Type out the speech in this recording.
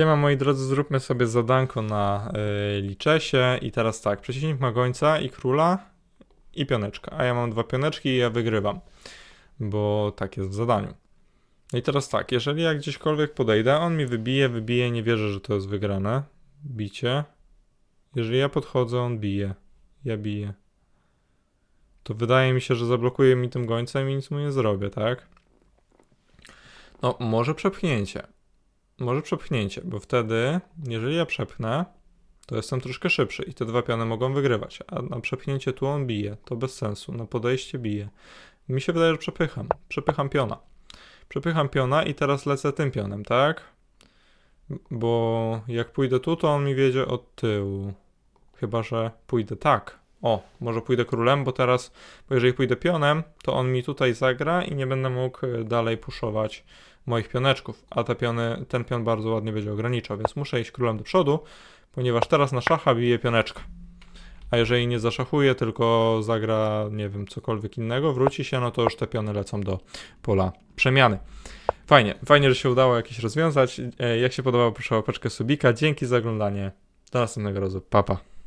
Siema moi drodzy, zróbmy sobie zadanko na y, liczesie i teraz tak, przeciwnik ma gońca i króla i pioneczka, a ja mam dwa pioneczki i ja wygrywam, bo tak jest w zadaniu. No i teraz tak, jeżeli ja gdzieśkolwiek podejdę, on mi wybije, wybije, nie wierzę, że to jest wygrane, bicie. Jeżeli ja podchodzę, on bije, ja biję. To wydaje mi się, że zablokuje mi tym gońcem i nic mu nie zrobię, tak? No, może przepchnięcie. Może przepchnięcie, bo wtedy, jeżeli ja przepchnę, to jestem troszkę szybszy i te dwa piony mogą wygrywać. A na przepchnięcie tu on bije, to bez sensu. Na podejście bije. Mi się wydaje, że przepycham. Przepycham piona. Przepycham piona i teraz lecę tym pionem, tak? Bo jak pójdę tu, to on mi wiedzie od tyłu. Chyba, że pójdę tak. O, może pójdę królem, bo teraz, bo jeżeli pójdę pionem, to on mi tutaj zagra i nie będę mógł y, dalej puszować moich pioneczków, a te piony, ten pion bardzo ładnie będzie ograniczał, więc muszę iść królem do przodu, ponieważ teraz na szacha bije pioneczka. A jeżeli nie zaszachuje, tylko zagra, nie wiem, cokolwiek innego, wróci się, no to już te piony lecą do pola przemiany. Fajnie, fajnie, że się udało jakieś rozwiązać. E, Jak się podobało, proszę o łapeczkę subika. Dzięki za oglądanie. Do następnego razu. Papa. Pa.